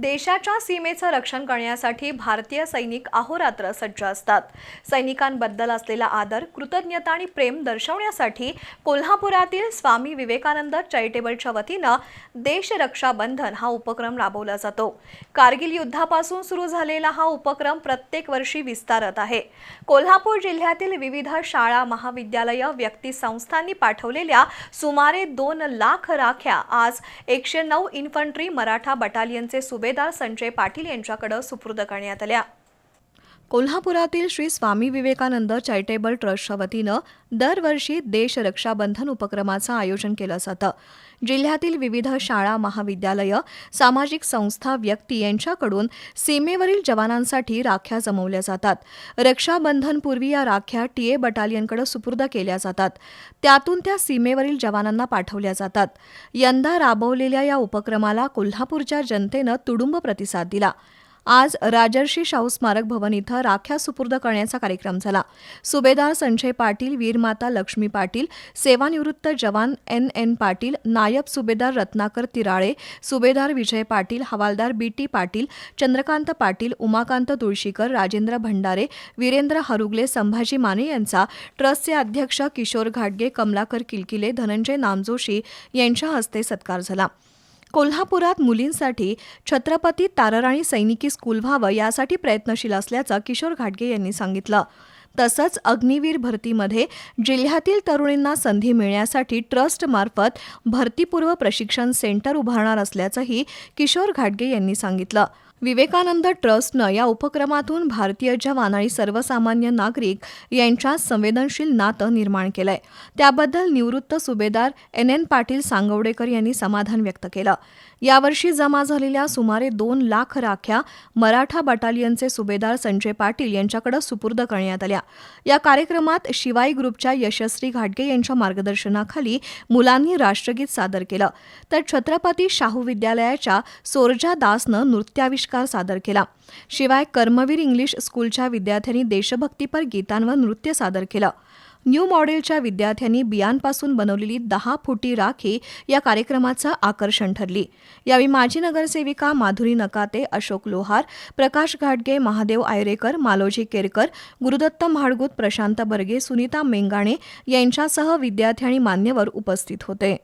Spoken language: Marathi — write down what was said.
देशाच्या सीमेचं रक्षण करण्यासाठी भारतीय सैनिक अहोरात्र सज्ज असतात. सैनिकांबद्दल असलेला आदर कृतज्ञता आणि प्रेम दर्शवण्यासाठी कोल्हापुरातील स्वामी विवेकानंद चॅरिटेबलच्या वतीनं देश रक्षा बंधन हा उपक्रम राबवला जातो. कारगिल युद्धापासून सुरू झालेला हा उपक्रम प्रत्येक वर्षी विस्तारत आहे. कोल्हापूर जिल्ह्यातील विविध शाळा महाविद्यालय व्यक्ती संस्थांनी पाठवलेल्या सुमारे दोन लाख राख्या आज एकशे नऊ इन्फंट्री मराठा बटालियनचे सुबे सुभेदार संजय पाटील यांच्याकडे सुपूर्द करण्यात आल्या. कोल्हापुरातील श्री स्वामी विवेकानंद चॅरिटेबल ट्रस्टच्या वतीनं दरवर्षी देश रक्षाबंधन उपक्रमाचं आयोजन केलं जातं. जिल्ह्यातील विविध शाळा महाविद्यालयं सामाजिक संस्था व्यक्ती यांच्याकडून सीमेवरील जवानांसाठी राख्या जमवल्या जातात. रक्षाबंधनपूर्वी या राख्या टीए बटालियनकडे सुपूर्द केल्या जातात. त्यातून त्या सीमेवरील जवानांना पाठवल्या जातात. यंदा राबवलेल्या या उपक्रमाला कोल्हापूरच्या जनतेनं तुडुंब प्रतिसाद दिला. आज राजर्षी शाहू स्मारक भवन इथं राख्या सुपूर्द करण्याचा कार्यक्रम झाला. सुभेदार संजय पाटील वीरमाता लक्ष्मी पाटील सेवानिवृत्त जवान एन एन पाटील नायब सुभेदार रत्नाकर तिराळे सुभेदार विजय पाटील हवालदार बी टी पाटील चंद्रकांत पाटील उमाकांत तुळशीकर राजेंद्र भंडारे वीरेंद्र हरुगले संभाजी माने यांचा ट्रस्टचे अध्यक्ष किशोर घाटगे कमलाकर किलकिले धनंजय नामजोशी यांच्या हस्ते सत्कार झाला. कोल्हापुरात मुलींसाठी छत्रपती ताराराणी सैनिकी स्कूल व्हावं यासाठी प्रयत्नशील असल्याचं किशोर घाटगे यांनी सांगितलं. तसंच अग्निवीर भरतीमध्ये जिल्ह्यातील तरुणींना संधी मिळण्यासाठी ट्रस्टमार्फत भरतीपूर्व प्रशिक्षण सेंटर उभारणार असल्याचंही किशोर घाटगे यांनी सांगितलं. विवेकानंद ट्रस्टनं या उपक्रमातून भारतीय जवान आणि सर्वसामान्य नागरिक यांच्यात संवेदनशील नातं निर्माण केलंय. त्याबद्दल निवृत्त सुभेदार एन एन पाटील सांगवडेकर यांनी समाधान व्यक्त केलं. यावर्षी जमा झालेल्या सुमारे दोन लाख राख्या मराठा बटालियनचे सुभेदार संजय पाटील यांच्याकडे सुपूर्द करण्यात आल्या. या कार्यक्रमात शिवाई ग्रुपच्या यशस्वी घाटगे यांच्या मार्गदर्शनाखाली मुलांनी राष्ट्रगीत सादर केलं. तर छत्रपती शाहू विद्यालयाच्या सोरजा दासनं नृत्याविष्कार सादर केला. शिवाय कर्मवीर इंग्लिश स्कूलच्या विद्यार्थ्यांनी देशभक्तीपर गीतांवर नृत्य सादर केलं. न्यू मॉडेलच्या विद्यार्थ्यांनी बियांपासून बनवलेली दहा फुटी राखी या कार्यक्रमाचं आकर्षण ठरली. यावेळी माजी नगरसेविका माधुरी नकाते अशोक लोहार प्रकाश घाटगे महादेव आयरेकर मालोजी केरकर गुरुदत्त म्हाडगूत प्रशांत बर्गे सुनीता मेंगाणे यांच्यासह विद्यार्थी आणि मान्यवर उपस्थित होते.